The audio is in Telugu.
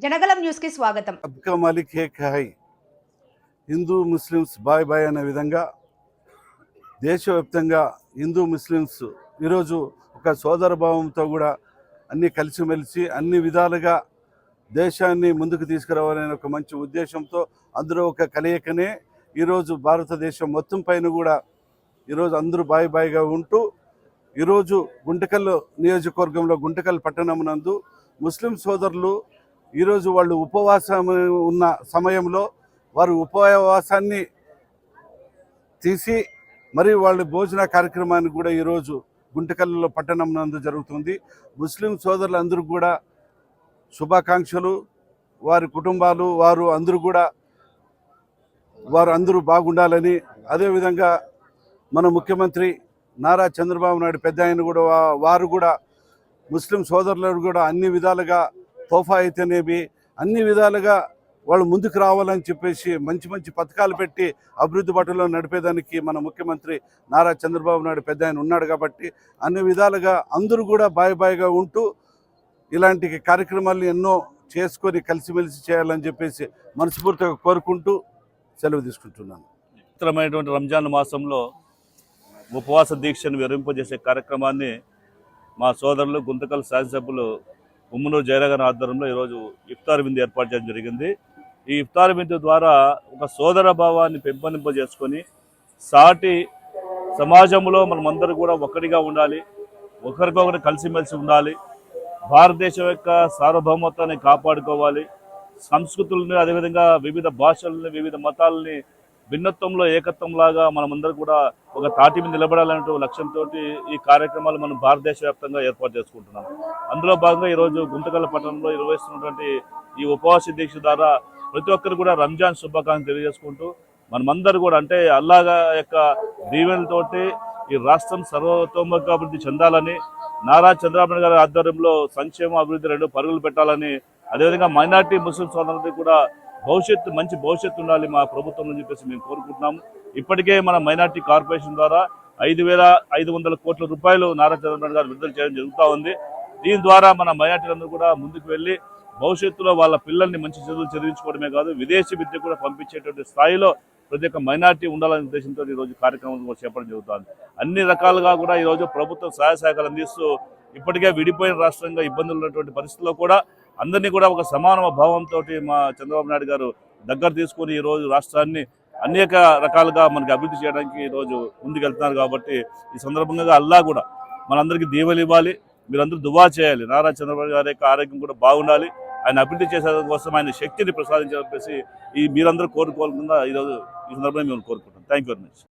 జనగలం న్యూస్కి స్వాగతం. అబ్కా మాలిక్ హే కహాయ్ హిందూ ముస్లిమ్స్ బాయ్ బాయ్ అనే విధంగా దేశవ్యాప్తంగా హిందూ ముస్లిమ్స్ ఈరోజు ఒక సోదర భావంతో కూడా అన్నీ కలిసిమెలిసి అన్ని విధాలుగా దేశాన్ని ముందుకు తీసుకురావాలనే ఒక మంచి ఉద్దేశంతో అందులో ఒక కలయికనే ఈరోజు భారతదేశం మొత్తం పైన కూడా ఈరోజు అందరూ బాయ్ బాయ్గా ఉంటూ ఈరోజు గుంటకల్ నియోజకవర్గంలో గుంటకల్ పట్టణం నందు ముస్లిం సోదరులు ఈరోజు వాళ్ళు ఉపవాసం ఉన్న సమయంలో వారు ఉపవాసాన్ని తీసి మరి వాళ్ళ భోజన కార్యక్రమాన్ని కూడా ఈరోజు గుంటకల్లో పట్టణం నందు జరుగుతుంది. ముస్లిం సోదరులందరూ కూడా శుభాకాంక్షలు. వారి కుటుంబాలు వారు అందరూ కూడా వారు అందరూ బాగుండాలని. అదేవిధంగా మన ముఖ్యమంత్రి నారా చంద్రబాబు నాయుడు పెద్ద ఆయన కూడా వారు కూడా ముస్లిం సోదరులను కూడా అన్ని విధాలుగా తోఫా అయితేనేమి అన్ని విధాలుగా వాళ్ళు ముందుకు రావాలని చెప్పేసి మంచి మంచి పథకాలు పెట్టి అభివృద్ధి బాటలో నడిపేదానికి మన ముఖ్యమంత్రి నారా చంద్రబాబు నాయుడు పెద్ద ఆయన ఉన్నాడు కాబట్టి అన్ని విధాలుగా అందరూ కూడా బాయ్ బాయ్గా ఉంటూ ఇలాంటి కార్యక్రమాలు ఎన్నో చేసుకొని కలిసిమెలిసి చేయాలని చెప్పేసి మనస్ఫూర్తిగా కోరుకుంటూ సెలవు తీసుకుంటున్నాను. పవిత్రమైనటువంటి రంజాన్ మాసంలో ఉపవాస దీక్షను విరింపజేసే కార్యక్రమాన్ని మా సోదరులు గుంతకల్ శాసనసభ్యులు ఉమ్మనూరు జయనగర్ ఆధ్వర్యంలో ఈరోజు ఇఫ్తార్ విందు ఏర్పాటు చేయడం జరిగింది. ఈ ఇఫ్తార్ విందు ద్వారా ఒక సోదర భావాన్ని పెంపొందింపజేసుకొని సాటి సమాజంలో మనమందరూ కూడా ఒక్కడిగా ఉండాలి ఒకరికొకరు కలిసిమెలిసి ఉండాలి భారతదేశం యొక్క సార్వభౌమత్వాన్ని కాపాడుకోవాలి సంస్కృతులని అదేవిధంగా వివిధ భాషల్ని వివిధ మతాలని భిన్నత్వంలో ఏకత్వంలాగా మనమందరం కూడా ఒక తాటి మీద నిలబడాలనే లక్ష్యంతో ఈ కార్యక్రమాలు మనం భారతదేశ వ్యాప్తంగా ఏర్పాటు చేసుకుంటున్నాం. అందులో భాగంగా ఈరోజు గుంతకల్ పట్టణంలో నిర్వహిస్తున్నటువంటి ఈ ఉపవాస దీక్ష ద్వారా ప్రతి ఒక్కరు కూడా రంజాన్ శుభాకాంక్షలు తెలియజేసుకుంటూ మనమందరూ కూడా అంటే అల్లాగా యొక్క దీవెనలతోటి ఈ రాష్ట్రం సర్వతోముఖ అభివృద్ధి చెందాలని నారా చంద్రబాబు గారి ఆధ్వర్యంలో సంక్షేమ అభివృద్ధి రెండు పరుగులు పెట్టాలని అదేవిధంగా మైనార్టీ ముస్లిం సోదరులకి కూడా భవిష్యత్తు మంచి భవిష్యత్తు ఉండాలి మా ప్రభుత్వం అని చెప్పేసి మేము కోరుకుంటున్నాము. ఇప్పటికే మన మైనార్టీ కార్పొరేషన్ ద్వారా ఐదు వేల ఐదు వందల కోట్ల రూపాయలు నారా చంద్రబాబు గారు విడుదల చేయడం జరుగుతూ ఉంది. దీని ద్వారా మన మైనార్టీలందరూ కూడా ముందుకు వెళ్ళి భవిష్యత్తులో వాళ్ళ పిల్లల్ని మంచి చదువులు చదివించుకోవడమే కాదు విదేశీ విద్య కూడా పంపించేటువంటి స్థాయిలో ప్రతి ఒక్క మైనార్టీ ఉండాలనే ఉద్దేశంతో ఈరోజు కార్యక్రమం కూడా జరుగుతుంది. అన్ని రకాలుగా కూడా ఈరోజు ప్రభుత్వం సహాయ సహకారం అందిస్తూ ఇప్పటికే విడిపోయిన రాష్ట్రంగా ఇబ్బందులు ఉన్నటువంటి పరిస్థితుల్లో కూడా అందరినీ కూడా ఒక సమాన భావంతో మా చంద్రబాబు నాయుడు గారు దగ్గర తీసుకొని ఈరోజు రాష్ట్రాన్ని అనేక రకాలుగా మనకి అభివృద్ధి చేయడానికి ఈరోజు ముందుకెళ్తున్నారు కాబట్టి ఈ సందర్భంగా అల్లా కూడా మనందరికీ దీవెలు ఇవ్వాలి. మీరందరూ దువా చేయాలి. నారా చంద్రబాబు గారి యొక్క ఆరోగ్యం కూడా బాగుండాలి. ఆయన అభివృద్ధి చేసే కోసం ఆయన శక్తిని ప్రసాదించాలని చెప్పేసి ఈ మీరందరూ కోరుకోకుండా ఈరోజు ఈ సందర్భంగా మేము కోరుకుంటాం థ్యాంక్ యూ వెరీ మచ్